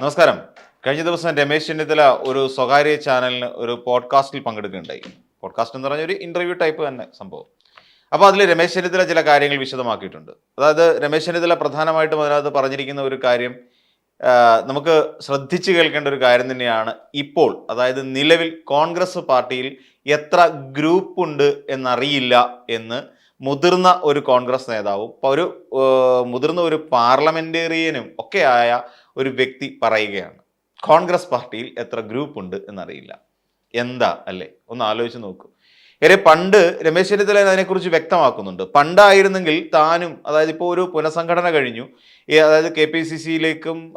നമസ്കാരം. കഴിഞ്ഞ ദിവസം രമേശ് ചെന്നിത്തല ഒരു സ്വകാര്യ ചാനലിന് ഒരു പോഡ്കാസ്റ്റിൽ പങ്കെടുക്കുകയുണ്ടായി. പോഡ്കാസ്റ്റ് എന്ന് പറഞ്ഞ ഒരു ഇന്റർവ്യൂ ടൈപ്പ് തന്നെ സംഭവം. അപ്പോൾ അതിൽ രമേശ് ചെന്നിത്തല ചില കാര്യങ്ങൾ വിശദമാക്കിയിട്ടുണ്ട്. അതായത് രമേശ് ചെന്നിത്തല പ്രധാനമായിട്ടും അതിനകത്ത് പറഞ്ഞിരിക്കുന്ന ഒരു കാര്യം നമുക്ക് ശ്രദ്ധിച്ചു കേൾക്കേണ്ട ഒരു കാര്യം തന്നെയാണ് ഇപ്പോൾ അതായത് നിലവിൽ കോൺഗ്രസ് പാർട്ടിയിൽ എത്ര ഗ്രൂപ്പ് ഉണ്ട് എന്നറിയില്ല എന്ന് മുതിർന്ന ഒരു കോൺഗ്രസ് നേതാവും ഒരു മുതിർന്ന ഒരു പാർലമെന്റേറിയനും ഒക്കെ ആയ ഒരു വ്യക്തി പറയുകയാണ്. കോൺഗ്രസ് പാർട്ടിയിൽ എത്ര ഗ്രൂപ്പ് ഉണ്ട് എന്നറിയില്ല. എന്താ? അല്ലേ? ഒന്ന് ആലോചിച്ച് നോക്കൂ. ഏറെ പണ്ട് രമേശ് ചെന്നിത്തല അതിനെക്കുറിച്ച് വ്യക്തമാക്കുന്നുണ്ട്. പണ്ടായിരുന്നെങ്കിൽ താനും അതായത് ഇപ്പോൾ ഒരു പുനഃസംഘടന കഴിഞ്ഞു. അതായത് കെ പി സി സിയിലേക്കും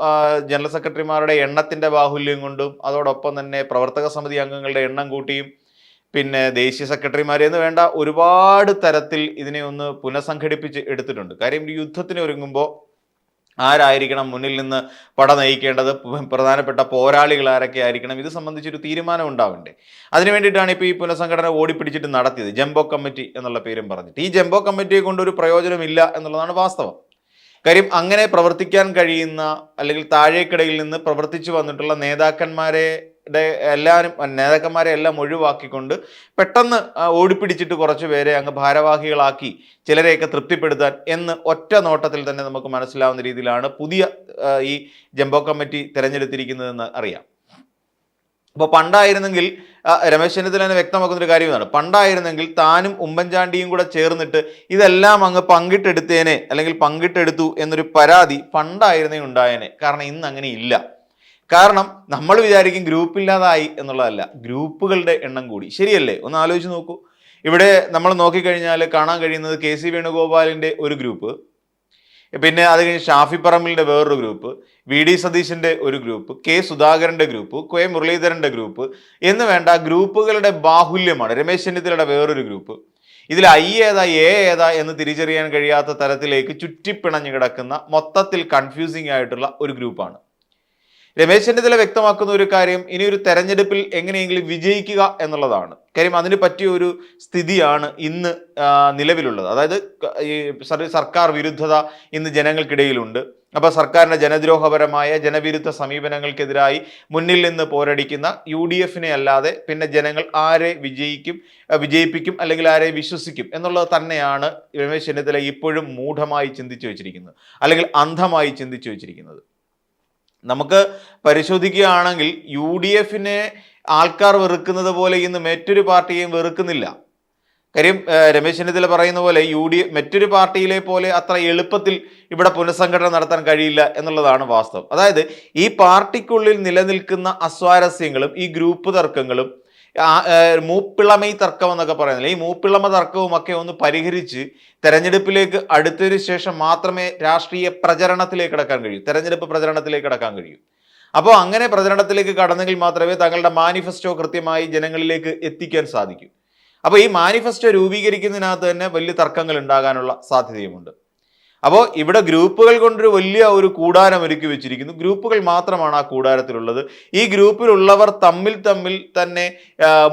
ജനറൽ സെക്രട്ടറിമാരുടെ എണ്ണത്തിന്റെ ബാഹുല്യം കൊണ്ടും അതോടൊപ്പം തന്നെ പ്രവർത്തക സമിതി അംഗങ്ങളുടെ എണ്ണം കൂട്ടിയും പിന്നെ ദേശീയ സെക്രട്ടറിമാരെ എന്ന് വേണ്ട ഒരുപാട് തരത്തിൽ ഇതിനെ ഒന്ന് പുനഃസംഘടിപ്പിച്ച് എടുത്തിട്ടുണ്ട്. കാര്യം യുദ്ധത്തിന് ഒരുങ്ങുമ്പോൾ ആരായിരിക്കണം മുന്നിൽ നിന്ന് പട നയിക്കേണ്ടത്? പ്രധാനപ്പെട്ട പോരാളികൾ ആരൊക്കെ ആയിരിക്കണം ഇത് സംബന്ധിച്ചൊരു തീരുമാനം ഉണ്ടാവണ്ടേ? അതിനു വേണ്ടിയിട്ടാണ് ഇപ്പോൾ ഈ പുനഃസംഘടന ഓടിപ്പിടിച്ചിട്ട് നടത്തിയത്. ജംബോ കമ്മിറ്റി എന്നുള്ള പേരും പറഞ്ഞിട്ട്. ഈ ജംബോ കമ്മിറ്റിയെ കൊണ്ട് ഒരു പ്രയോജനമില്ല എന്നുള്ളതാണ് വാസ്തവം. കാര്യം അങ്ങനെ പ്രവർത്തിക്കാൻ കഴിയുന്ന അല്ലെങ്കിൽ താഴേക്കിടയിൽ നിന്ന് പ്രവർത്തിച്ചു വന്നിട്ടുള്ള നേതാക്കന്മാരെ എല്ലാവരും നേതാക്കന്മാരെ എല്ലാം ഒഴിവാക്കിക്കൊണ്ട് പെട്ടെന്ന് ഓടിപ്പിടിച്ചിട്ട് കുറച്ച് പേരെ അങ്ങ് ഭാരവാഹികളാക്കി ചിലരെയൊക്കെ തൃപ്തിപ്പെടുത്താൻ എന്ന് ഒറ്റ നോട്ടത്തിൽ തന്നെ നമുക്ക് മനസ്സിലാവുന്ന രീതിയിലാണ് പുതിയ ഈ ജംബോ കമ്മിറ്റി തിരഞ്ഞെടുത്തിരിക്കുന്നതെന്ന് അറിയാം. അപ്പോൾ പണ്ടായിരുന്നെങ്കിൽ രമേശ് ചെന്നിത്തല തന്നെ വ്യക്തമാക്കുന്ന ഒരു കാര്യം പണ്ടായിരുന്നെങ്കിൽ താനും ഉമ്മൻചാണ്ടിയും കൂടെ ചേർന്നിട്ട് ഇതെല്ലാം അങ്ങ് പങ്കിട്ടെടുത്തേനെ അല്ലെങ്കിൽ പങ്കിട്ടെടുത്തു എന്നൊരു പരാതി പണ്ടായിരുന്നേ ഉണ്ടായേനെ. കാരണം ഇന്ന് അങ്ങനെ ഇല്ല. കാരണം നമ്മൾ വിചാരിക്കും ഗ്രൂപ്പില്ലാതായി എന്നുള്ളതല്ല. ഗ്രൂപ്പുകളുടെ എണ്ണം കൂടി. ശരിയല്ലേ? ഒന്ന് ആലോചിച്ച് നോക്കൂ. ഇവിടെ നമ്മൾ നോക്കിക്കഴിഞ്ഞാൽ കാണാൻ കഴിയുന്നത് കെ സി വേണുഗോപാലിന്റെ ഒരു ഗ്രൂപ്പ് പിന്നെ അത് കഴിഞ്ഞ് ഷാഫി പറമ്പിലിന്റെ വേറൊരു ഗ്രൂപ്പ് വി ഡി സതീശിന്റെ ഒരു ഗ്രൂപ്പ് കെ സുധാകരന്റെ ഗ്രൂപ്പ് കെ മുരളീധരന്റെ ഗ്രൂപ്പ് എന്ന് വേണ്ട ഗ്രൂപ്പുകളുടെ ബാഹുല്യമാണ്. രമേശ് ചെന്നിത്തലയുടെ വേറൊരു ഗ്രൂപ്പ്. ഇതിൽ ഐ ഏതാ എ ഏതാ എന്ന് തിരിച്ചറിയാൻ കഴിയാത്ത തരത്തിലേക്ക് ചുറ്റിപ്പിണഞ്ഞു കിടക്കുന്ന മൊത്തത്തിൽ കൺഫ്യൂസിംഗ് ആയിട്ടുള്ള ഒരു ഗ്രൂപ്പാണ്. രമേശ് ചെന്നിത്തല വ്യക്തമാക്കുന്ന ഒരു കാര്യം ഇനി ഒരു തെരഞ്ഞെടുപ്പിൽ എങ്ങനെയെങ്കിലും വിജയിക്കുക എന്നുള്ളതാണ്. കാര്യം അതിന് പറ്റിയ ഒരു സ്ഥിതിയാണ് ഇന്ന് നിലവിലുള്ളത്. അതായത് ഈ സർ- സർക്കാർ വിരുദ്ധത ഇന്ന് ജനങ്ങൾക്കിടയിലുണ്ട്. അപ്പോൾ സർക്കാരിന്റെ ജനദ്രോഹപരമായ ജനവിരുദ്ധ സമീപനങ്ങൾക്കെതിരായി മുന്നിൽ നിന്ന് പോരടിക്കുന്ന യു ഡി എഫിനെ അല്ലാതെ പിന്നെ ജനങ്ങൾ ആരെ വിജയിക്കും വിജയിപ്പിക്കും അല്ലെങ്കിൽ ആരെ വിശ്വസിക്കും എന്നുള്ളത് തന്നെയാണ് രമേശ് ചെന്നിത്തല ഇപ്പോഴും മൂഢമായി ചിന്തിച്ചു വെച്ചിരിക്കുന്നത്. അല്ലെങ്കിൽ അന്ധമായി ചിന്തിച്ചു വെച്ചിരിക്കുന്നത്. നമുക്ക് പരിശോധിക്കുകയാണെങ്കിൽ യു ഡി എഫിനെ ആൾക്കാർ വെറുക്കുന്നത് പോലെ ഇന്ന് മറ്റൊരു പാർട്ടിയെയും വെറുക്കുന്നില്ല. കാര്യം രമേശ് ചെന്നിത്തല പറയുന്ന പോലെ യു ഡി മറ്റൊരു പാർട്ടിയിലെ പോലെ അത്ര എളുപ്പത്തിൽ ഇവിടെ പുനഃസംഘടന നടത്താൻ കഴിയില്ല എന്നുള്ളതാണ് വാസ്തവം. അതായത് ഈ പാർട്ടിക്കുള്ളിൽ നിലനിൽക്കുന്ന അസ്വാരസ്യങ്ങളും ഈ ഗ്രൂപ്പ് തർക്കങ്ങളും മൂപ്പിളമൈ തർക്കം എന്നൊക്കെ പറയുന്നില്ല? ഈ മൂപ്പിളമ തർക്കവും ഒക്കെ ഒന്ന് പരിഹരിച്ച് തെരഞ്ഞെടുപ്പിലേക്ക് അടുത്തതിനു ശേഷം മാത്രമേ രാഷ്ട്രീയ പ്രചരണത്തിലേക്ക് കടക്കാൻ കഴിയൂ. തെരഞ്ഞെടുപ്പ് പ്രചരണത്തിലേക്ക് കടക്കാൻ കഴിയൂ. അപ്പോൾ അങ്ങനെ പ്രചരണത്തിലേക്ക് കടന്നെങ്കിൽ മാത്രമേ തങ്ങളുടെ മാനിഫെസ്റ്റോ കൃത്യമായി ജനങ്ങളിലേക്ക് എത്തിക്കാൻ സാധിക്കൂ. അപ്പോൾ ഈ മാനിഫെസ്റ്റോ രൂപീകരിക്കുന്നതിനകത്ത് തന്നെ വലിയ തർക്കങ്ങൾ ഉണ്ടാകാനുള്ള സാധ്യതയുമുണ്ട്. അപ്പോൾ ഇവിടെ ഗ്രൂപ്പുകൾ കൊണ്ടൊരു വലിയ ഒരു കൂടാരം ഒരുക്കി വെച്ചിരിക്കുന്നു. ഗ്രൂപ്പുകൾ മാത്രമാണ് ആ കൂടാരത്തിലുള്ളത്. ഈ ഗ്രൂപ്പിലുള്ളവർ തമ്മിൽ തമ്മിൽ തന്നെ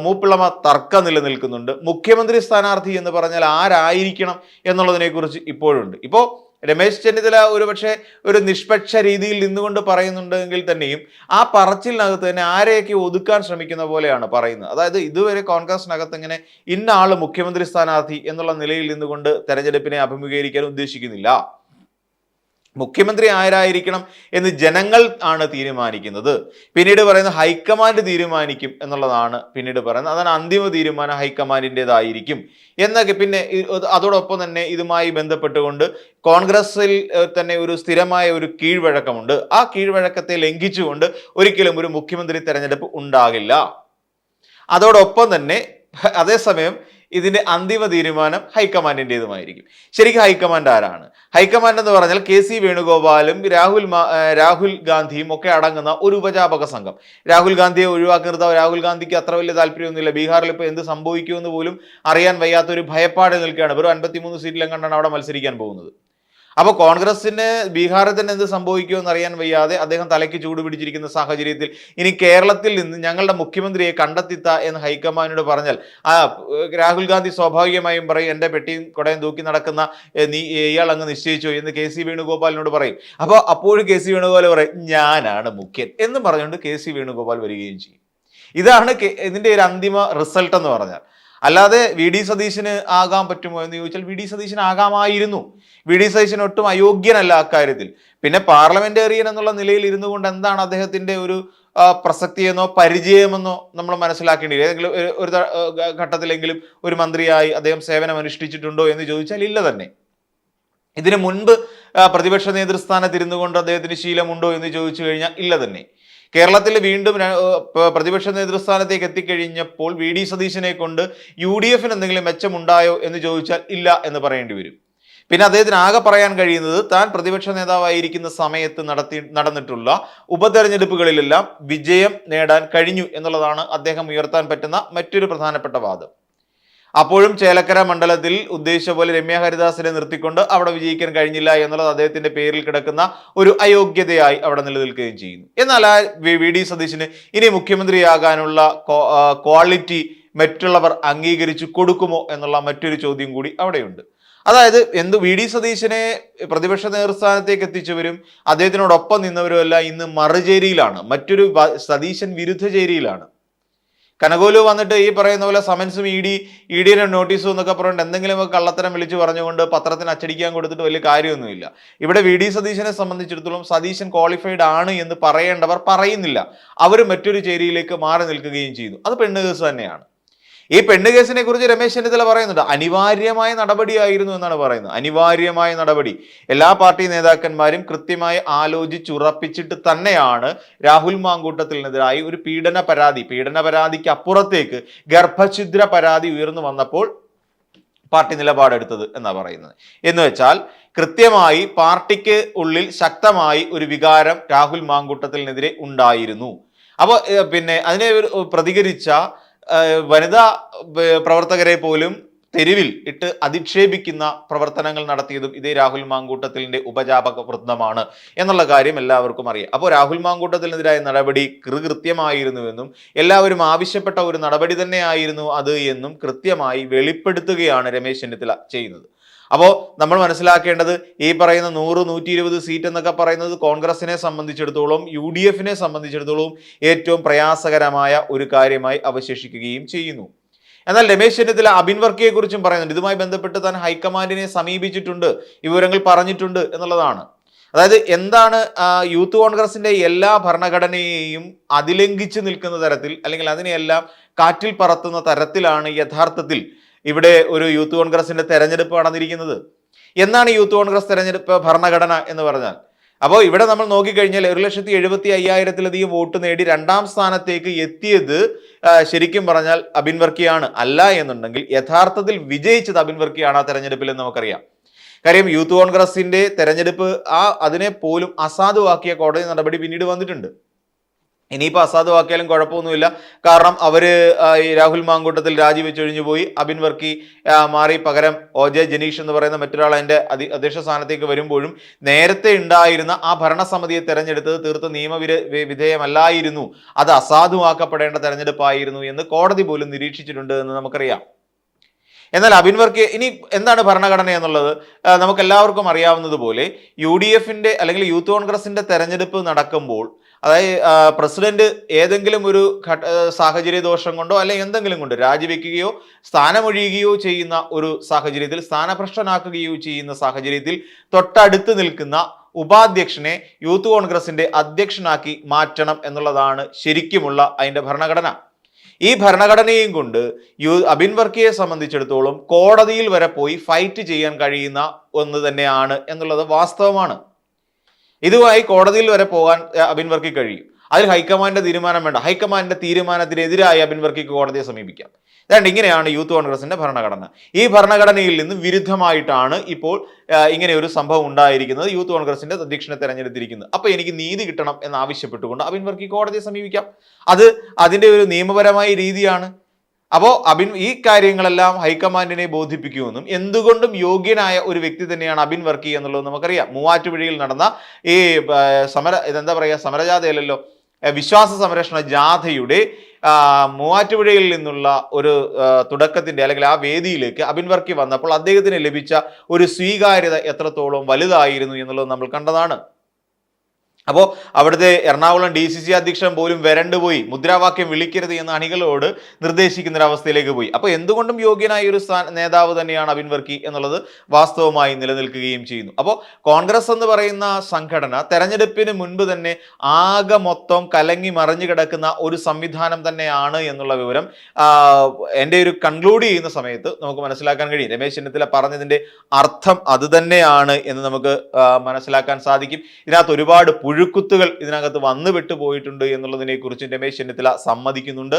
മൂപ്പിളമ തർക്കം നിലനിൽക്കുന്നുണ്ട്. മുഖ്യമന്ത്രി സ്ഥാനാർത്ഥി എന്ന് പറഞ്ഞാൽ ആരായിരിക്കണം എന്നുള്ളതിനെക്കുറിച്ച് ഇപ്പോഴുണ്ട്. ഇപ്പോൾ രമേശ് ചെന്നിത്തല ഒരു പക്ഷേ ഒരു നിഷ്പക്ഷ രീതിയിൽ നിന്നുകൊണ്ട് പറയുന്നുണ്ടെങ്കിൽ തന്നെയും ആ പറച്ചിലിനകത്ത് തന്നെ ആരെയൊക്കെ ഒതുക്കാൻ ശ്രമിക്കുന്ന പോലെയാണ് പറയുന്നത്. അതായത് ഇതുവരെ കോൺഗ്രസിനകത്ത് ഇങ്ങനെ ഇന്ന ആൾ മുഖ്യമന്ത്രി സ്ഥാനാർത്ഥി എന്നുള്ള നിലയിൽ നിന്നുകൊണ്ട് തെരഞ്ഞെടുപ്പിനെ അഭിമുഖീകരിക്കാൻ ഉദ്ദേശിക്കുന്നില്ല. മുഖ്യമന്ത്രി ആരായിരിക്കണം എന്ന് ജനങ്ങൾ ആണ് തീരുമാനിക്കുന്നത്. പിന്നീട് പറയുന്ന ഹൈക്കമാൻഡ് തീരുമാനിക്കും എന്നുള്ളതാണ് പിന്നീട് പറയുന്നത്. അതാണ് അന്തിമ തീരുമാനം ഹൈക്കമാൻഡിന്റെതായിരിക്കും എന്നൊക്കെ പിന്നെ അതോടൊപ്പം തന്നെ ഇതുമായി ബന്ധപ്പെട്ടുകൊണ്ട് കോൺഗ്രസിൽ തന്നെ ഒരു സ്ഥിരമായ ഒരു കീഴ്വഴക്കമുണ്ട്. ആ കീഴ്വഴക്കത്തെ ലംഘിച്ചുകൊണ്ട് ഒരിക്കലും ഒരു മുഖ്യമന്ത്രി തെരഞ്ഞെടുപ്പ് ഉണ്ടാകില്ല. അതോടൊപ്പം തന്നെ അതേസമയം ഇതിന്റെ അന്തിമ തീരുമാനം ഹൈക്കമാൻഡിന്റെതുമായിരിക്കും ശരിക്കും ഹൈക്കമാൻഡ് ആരാണ്? ഹൈക്കമാൻഡ് എന്ന് പറഞ്ഞാൽ കെ സി വേണുഗോപാലും രാഹുൽ രാഹുൽ ഗാന്ധിയും ഒക്കെ അടങ്ങുന്ന ഒരു ഉപജാപക സംഘം. രാഹുൽ ഗാന്ധിയെ ഒഴിവാക്കി രാഹുൽ ഗാന്ധിക്ക് അത്ര വലിയ താല്പര്യമൊന്നുമില്ല. ബീഹാറിൽ ഇപ്പോൾ എന്ത് സംഭവിക്കുമെന്ന് പോലും അറിയാൻ വയ്യാത്ത ഒരു ഭയപ്പാട് നിൽക്കുകയാണ്. വെറും അൻപത്തിമൂന്ന് സീറ്റിലും കണ്ടാണ് അവിടെ മത്സരിക്കാൻ പോകുന്നത്. അപ്പോൾ കോൺഗ്രസിന് ബീഹാറിൽ തന്നെ എന്ത് സംഭവിക്കുമെന്ന് അറിയാൻ വയ്യാതെ അദ്ദേഹം തലയ്ക്ക് ചൂട് പിടിച്ചിരിക്കുന്ന സാഹചര്യത്തിൽ ഇനി കേരളത്തിൽ നിന്ന് ഞങ്ങളുടെ മുഖ്യമന്ത്രിയെ കണ്ടെത്തിത്ത എന്ന് ഹൈക്കമാൻഡിനോട് പറഞ്ഞാൽ രാഹുൽ ഗാന്ധി സ്വാഭാവികമായും പറയും എന്റെ പെട്ടിയും കുടയും തൂക്കി നടക്കുന്ന നീ ഇയാൾ അങ്ങ് നിശ്ചയിച്ചു എന്ന് കെ സി വേണുഗോപാലിനോട് പറയും. അപ്പോൾ അപ്പോഴും കെ സി വേണുഗോപാൽ പറയും ഞാനാണ് മുഖ്യൻ എന്ന് പറഞ്ഞുകൊണ്ട് കെ സി വേണുഗോപാൽ വരികയും ചെയ്യും. ഇതാണ് ഇതിന്റെ ഒരു അന്തിമ റിസൾട്ട് എന്ന് പറഞ്ഞാൽ. അല്ലാതെ വി ഡി സതീശന് ആകാൻ പറ്റുമോ എന്ന് ചോദിച്ചാൽ വി ഡി സതീശന് ആകാമായിരുന്നു. വി ഡി സതീശൻ ഒട്ടും അയോഗ്യനല്ല അക്കാര്യത്തിൽ പിന്നെ പാർലമെന്റേറിയൻ എന്നുള്ള നിലയിൽ ഇരുന്നു കൊണ്ട് എന്താണ് അദ്ദേഹത്തിന്റെ ഒരു പ്രസക്തിയെന്നോ പരിചയമെന്നോ നമ്മൾ മനസ്സിലാക്കേണ്ടി ഏതെങ്കിലും ഒരു- ഘട്ടത്തിലെങ്കിലും ഒരു മന്ത്രിയായി അദ്ദേഹം സേവനം അനുഷ്ഠിച്ചിട്ടുണ്ടോ എന്ന് ചോദിച്ചാൽ ഇല്ല തന്നെ. ഇതിനു മുൻപ് പ്രതിപക്ഷ നേതൃസ്ഥാനത്ത് ഇരുന്നു കൊണ്ട് അദ്ദേഹത്തിന് ശീലമുണ്ടോ എന്ന് ചോദിച്ചു കഴിഞ്ഞാൽ ഇല്ല തന്നെ. കേരളത്തിൽ വീണ്ടും പ്രതിപക്ഷ നേതൃസ്ഥാനത്തേക്ക് എത്തിക്കഴിഞ്ഞപ്പോൾ വി. ഡി. സതീശനെ കൊണ്ട് യു. ഡി. എഫിന് എന്തെങ്കിലും മെച്ചമുണ്ടായോ എന്ന് ചോദിച്ചാൽ ഇല്ല എന്ന് പറയേണ്ടി വരും. പിന്നെ അദ്ദേഹത്തിന് ആകെ പറയാൻ കഴിയുന്നത് താൻ പ്രതിപക്ഷ നേതാവായിരിക്കുന്ന സമയത്ത് നടത്തി നടന്നിട്ടുള്ള ഉപതെരഞ്ഞെടുപ്പുകളിലെല്ലാം വിജയം നേടാൻ കഴിഞ്ഞു എന്നുള്ളതാണ് അദ്ദേഹം ഉയർത്താൻ പറ്റുന്ന മറ്റൊരു പ്രധാനപ്പെട്ട വാദം. അപ്പോഴും ചേലക്കര മണ്ഡലത്തിൽ ഉദ്ദേശിച്ച പോലെ രമ്യ ഹരിദാസിനെ നിർത്തിക്കൊണ്ട് അവിടെ വിജയിക്കാൻ കഴിഞ്ഞില്ല എന്നുള്ളത് അദ്ദേഹത്തിന്റെ പേരിൽ കിടക്കുന്ന ഒരു അയോഗ്യതയായി അവിടെ നിലനിൽക്കുകയും ചെയ്യുന്നു. എന്നാൽ ആ വി ഡി. സതീശന് ഇനി മുഖ്യമന്ത്രിയാകാനുള്ള ക്വാളിറ്റി മറ്റുള്ളവർ അംഗീകരിച്ചു കൊടുക്കുമോ എന്നുള്ള മറ്റൊരു ചോദ്യം കൂടി അവിടെയുണ്ട്. അതായത് എന്ത് വി. ഡി. സതീശനെ പ്രതിപക്ഷ നേതൃസ്ഥാനത്തേക്ക് എത്തിച്ചവരും അദ്ദേഹത്തിനോടൊപ്പം നിന്നവരും എല്ലാം ഇന്ന് മറുചേരിയിലാണ്. മറ്റൊരു സതീശൻ വിരുദ്ധ ചേരിയിലാണ് കനകോലു വന്നിട്ട് ഈ പറയുന്ന പോലെ സമൻസും ഇ ഡി ഇ ഡിയുടെ നോട്ടീസും എന്നൊക്കെ പറഞ്ഞിട്ട് എന്തെങ്കിലും കള്ളത്തരം വിളിച്ചു പറഞ്ഞുകൊണ്ട് പത്രത്തിന് അച്ചടിക്കാൻ കൊടുത്തിട്ട് വലിയ കാര്യമൊന്നുമില്ല. ഇവിടെ വി ഡി സതീശനെ സംബന്ധിച്ചിടത്തോളം സതീശൻ ക്വാളിഫൈഡ് ആണ് എന്ന് പറയേണ്ടവർ പറയുന്നില്ല. അവർ മറ്റൊരു ചേരിയിലേക്ക് മാറി നിൽക്കുകയും ചെയ്യുന്നു അത് പെണ്ണ് തന്നെയാണ്. ഈ പെണ്ണ് കേസിനെ കുറിച്ച് രമേശ് ചെന്നിത്തല പറയുന്നുണ്ട്. അനിവാര്യമായ നടപടിയായിരുന്നു എന്നാണ് പറയുന്നത്. അനിവാര്യമായ നടപടി. എല്ലാ പാർട്ടി നേതാക്കന്മാരും കൃത്യമായി ആലോചിച്ചുറപ്പിച്ചിട്ട് തന്നെയാണ് രാഹുൽ മാങ്കൂട്ടത്തിനെതിരായി ഒരു പീഡന പരാതി പീഡന പരാതിക്ക് അപ്പുറത്തേക്ക് ഗർഭഛിദ്ര പരാതി ഉയർന്നു വന്നപ്പോൾ പാർട്ടി നിലപാടെടുത്തത് എന്നാ പറയുന്നത്. എന്ന് വെച്ചാൽ കൃത്യമായി പാർട്ടിക്ക് ഉള്ളിൽ ശക്തമായി ഒരു വികാരം രാഹുൽ മാങ്കൂട്ടത്തിനെതിരെ ഉണ്ടായിരുന്നു. അപ്പോൾ പിന്നെ അതിനെ പ്രതികരിച്ച വനിതാ പ്രവർത്തകരെ പോലും തെരുവിൽ ഇട്ട് അധിക്ഷേപിക്കുന്ന പ്രവർത്തനങ്ങൾ നടത്തിയതും ഇതേ രാഹുൽ മാങ്കൂട്ടത്തിലിന്റെ ഉപജാപക വൃന്ദമാണ് എന്നുള്ള കാര്യം എല്ലാവർക്കും അറിയാം. അപ്പോൾ രാഹുൽ മാങ്കൂട്ടത്തിനെതിരായ നടപടി കൃകൃത്യമായിരുന്നുവെന്നും എല്ലാവരും ആവശ്യപ്പെട്ട ഒരു നടപടി തന്നെയായിരുന്നു അത് എന്നും കൃത്യമായി വെളിപ്പെടുത്തുകയാണ് രമേശ് ചെന്നിത്തല ചെയ്യുന്നത്. അപ്പോൾ നമ്മൾ മനസ്സിലാക്കേണ്ടത് ഈ പറയുന്ന നൂറ് നൂറ്റി ഇരുപത് സീറ്റ് എന്നൊക്കെ പറയുന്നത് കോൺഗ്രസിനെ സംബന്ധിച്ചിടത്തോളം യു ഡി എഫിനെ സംബന്ധിച്ചിടത്തോളം ഏറ്റവും പ്രയാസകരമായ ഒരു കാര്യമായി അവശേഷിക്കുകയും ചെയ്യുന്നു. എന്നാൽ രമേശ് ചെന്നിത്തല അബിൻ വർക്കിയെ കുറിച്ചും പറയുന്നുണ്ട്. ഇതുമായി ബന്ധപ്പെട്ട് താൻ ഹൈക്കമാൻഡിനെ സമീപിച്ചിട്ടുണ്ട്. വിവരങ്ങൾ പറഞ്ഞിട്ടുണ്ട് എന്നുള്ളതാണ്. അതായത് എന്താണ് യൂത്ത് കോൺഗ്രസിന്റെ എല്ലാ ഭരണഘടനയെയും അതിലംഘിച്ച് നിൽക്കുന്ന തരത്തിൽ അല്ലെങ്കിൽ അതിനെയെല്ലാം കാറ്റിൽ പറത്തുന്ന തരത്തിലാണ് യഥാർത്ഥത്തിൽ ഇവിടെ ഒരു യൂത്ത് കോൺഗ്രസിന്റെ തെരഞ്ഞെടുപ്പ് നടന്നിരിക്കുന്നത്. എന്നാണ് യൂത്ത് കോൺഗ്രസ് തെരഞ്ഞെടുപ്പ് ഭരണഘടന എന്ന് പറഞ്ഞാൽ? അപ്പോൾ ഇവിടെ നമ്മൾ നോക്കിക്കഴിഞ്ഞാൽ ഒരു ലക്ഷത്തി എഴുപത്തി അയ്യായിരത്തിലധികം വോട്ട് നേടി രണ്ടാം സ്ഥാനത്തേക്ക് എത്തിയത് ശരിക്കും പറഞ്ഞാൽ അബിൻ വർക്കിയാണ് അല്ല എന്നുണ്ടെങ്കിൽ യഥാർത്ഥത്തിൽ വിജയിച്ചത് അബിൻ വർക്കിയാണ് ആ തെരഞ്ഞെടുപ്പിൽ എന്ന് നമുക്കറിയാം. കാര്യം യൂത്ത് കോൺഗ്രസിന്റെ തെരഞ്ഞെടുപ്പ് ആ അതിനെ പോലും അസാധുവാക്കിയ കോടതി നടപടി പിന്നീട് വന്നിട്ടുണ്ട്. ഇനിയിപ്പോൾ അസാധുവാക്കിയാലും കുഴപ്പമൊന്നുമില്ല. കാരണം അവർ ഈ രാഹുൽ മാങ്കൂട്ടത്തിൽ രാജിവെച്ചൊഴിഞ്ഞു പോയി. അബിൻ വർക്കി മാറി. പകരം ഒ ജെ ജനീഷ് എന്ന് പറയുന്ന മറ്റൊരാൾ അതിന്റെ അധി അധ്യക്ഷ സ്ഥാനത്തേക്ക് വരുമ്പോഴും നേരത്തെ ഉണ്ടായിരുന്ന ആ ഭരണസമിതിയെ തെരഞ്ഞെടുത്തത് തീർത്ത് നിയമവിര വിധേയമല്ലായിരുന്നു. അത് അസാധുവാക്കപ്പെടേണ്ട തെരഞ്ഞെടുപ്പായിരുന്നു എന്ന് കോടതി പോലും നിരീക്ഷിച്ചിട്ടുണ്ട് എന്ന് നമുക്കറിയാം. എന്നാൽ അബിൻ വർക്കി ഇനി എന്താണ് ഭരണഘടന എന്നുള്ളത്? നമുക്ക് എല്ലാവർക്കും അറിയാവുന്നതുപോലെ യു ഡി എഫിന്റെ അല്ലെങ്കിൽ യൂത്ത് കോൺഗ്രസിന്റെ തെരഞ്ഞെടുപ്പ് നടക്കുമ്പോൾ അതായത് പ്രസിഡന്റ് ഏതെങ്കിലും ഒരു സാഹചര്യ ദോഷം കൊണ്ടോ അല്ലെങ്കിൽ എന്തെങ്കിലും കൊണ്ടോ രാജിവെക്കുകയോ സ്ഥാനമൊഴിയുകയോ ചെയ്യുന്ന ഒരു സാഹചര്യത്തിൽ സ്ഥാനഭ്രഷ്ടനാക്കുകയോ ചെയ്യുന്ന സാഹചര്യത്തിൽ തൊട്ടടുത്ത് നിൽക്കുന്ന ഉപാധ്യക്ഷനെ യൂത്ത് കോൺഗ്രസിന്റെ അധ്യക്ഷനാക്കി മാറ്റണം എന്നുള്ളതാണ് ശരിക്കുമുള്ള അതിന്റെ ഭരണഘടന. ഈ ഭരണഘടനയും കൊണ്ട് യു അബിൻ വർക്കിയെ സംബന്ധിച്ചിടത്തോളം കോടതിയിൽ വരെ പോയി ഫൈറ്റ് ചെയ്യാൻ കഴിയുന്ന ഒന്ന് തന്നെയാണ് എന്നുള്ളത് വാസ്തവമാണ്. ഇതുമായി കോടതിയിൽ വരെ പോകാൻ അബിൻ വർക്കി കഴിയും. അതിൽ ഹൈക്കമാൻഡിന്റെ തീരുമാനം വേണ്ട. ഹൈക്കമാൻഡിന്റെ തീരുമാനത്തിനെതിരായി അബിൻ കോടതിയെ സമീപിക്കാം. അതുകൊണ്ട് ഇങ്ങനെയാണ് യൂത്ത് കോൺഗ്രസിന്റെ ഭരണഘടന. ഈ ഭരണഘടനയിൽ നിന്ന് വിരുദ്ധമായിട്ടാണ് ഇപ്പോൾ ഇങ്ങനെ ഒരു സംഭവം ഉണ്ടായിരിക്കുന്നത്. യൂത്ത് കോൺഗ്രസിന്റെ അധ്യക്ഷനെ തെരഞ്ഞെടുത്തിരിക്കുന്നത്. അപ്പൊ എനിക്ക് നീതി കിട്ടണം എന്ന് ആവശ്യപ്പെട്ടുകൊണ്ട് അബിൻ വർക്കി കോടതിയെ സമീപിക്കാം. അത് അതിന്റെ ഒരു നിയമപരമായ രീതിയാണ്. അപ്പോൾ അബിൻ ഈ കാര്യങ്ങളെല്ലാം ഹൈക്കമാൻഡിനെ ബോധിപ്പിക്കുമെന്നും എന്തുകൊണ്ടും യോഗ്യനായ ഒരു വ്യക്തി തന്നെയാണ് അബിൻ വർക്കി എന്നുള്ളത് നമുക്കറിയാം. മൂവാറ്റുപുഴയിൽ നടന്ന ഈ സമര ഇതെന്താ പറയുക സമരജാഥയല്ലല്ലോ? ആ, വിശ്വാസ സംരക്ഷണ ജാഥയുടെ മൂവാറ്റുപുഴയിൽ നിന്നുള്ള ഒരു തുടക്കത്തിന്റെ അല്ലെങ്കിൽ ആ വേദിയിലേക്ക് അബിൻ വർക്കി വന്നപ്പോൾ അദ്ദേഹത്തിന് ലഭിച്ച ഒരു സ്വീകാര്യത എത്രത്തോളം വലുതായിരുന്നു എന്നുള്ളത് നമ്മൾ കണ്ടതാണ്. അപ്പോൾ അവിടുത്തെ എറണാകുളം ഡി സി സി അധ്യക്ഷൻ പോലും വരണ്ടുപോയി മുദ്രാവാക്യം വിളിക്കരുത് എന്ന് അണികളോട് നിർദ്ദേശിക്കുന്ന ഒരു അവസ്ഥയിലേക്ക് പോയി. അപ്പോൾ എന്തുകൊണ്ടും യോഗ്യനായ ഒരു സ്ഥാന നേതാവ് തന്നെയാണ് അബിൻ വർക്കി എന്നുള്ളത് വാസ്തവമായി നിലനിൽക്കുകയും ചെയ്യുന്നു. അപ്പോൾ കോൺഗ്രസ് എന്ന് പറയുന്ന സംഘടന തെരഞ്ഞെടുപ്പിന് മുൻപ് തന്നെ ആകെ മൊത്തം കലങ്ങി മറിഞ്ഞു കിടക്കുന്ന ഒരു സംവിധാനം തന്നെയാണ് എന്നുള്ള വിവരം എന്റെ ഒരു കൺക്ലൂഡ് ചെയ്യുന്ന സമയത്ത് നമുക്ക് മനസ്സിലാക്കാൻ കഴിയും. രമേശ് ചെന്നിത്തല പറഞ്ഞതിന്റെ അർത്ഥം അത് തന്നെയാണ് എന്ന് നമുക്ക് മനസ്സിലാക്കാൻ സാധിക്കും. ഇതിനകത്ത് ഒരുപാട് പുഴുക്കുത്തുകൾ ഇതിനകത്ത് വന്നു വിട്ടു പോയിട്ടുണ്ട് എന്നുള്ളതിനെ കുറിച്ച് രമേശ് ചെന്നിത്തല സമ്മതിക്കുന്നുണ്ട്.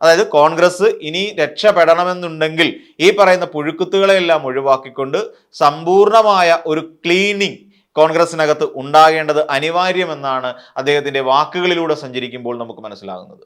അതായത് കോൺഗ്രസ് ഇനി രക്ഷപ്പെടണമെന്നുണ്ടെങ്കിൽ ഈ പറയുന്ന പുഴുക്കുത്തുകളെല്ലാം ഒഴിവാക്കിക്കൊണ്ട് സമ്പൂർണമായ ഒരു ക്ലീനിങ് കോൺഗ്രസിനകത്ത് ഉണ്ടാകേണ്ടത് അനിവാര്യമെന്നാണ് അദ്ദേഹത്തിന്റെ വാക്കുകളിലൂടെ സഞ്ചരിക്കുമ്പോൾ നമുക്ക് മനസ്സിലാകുന്നത്.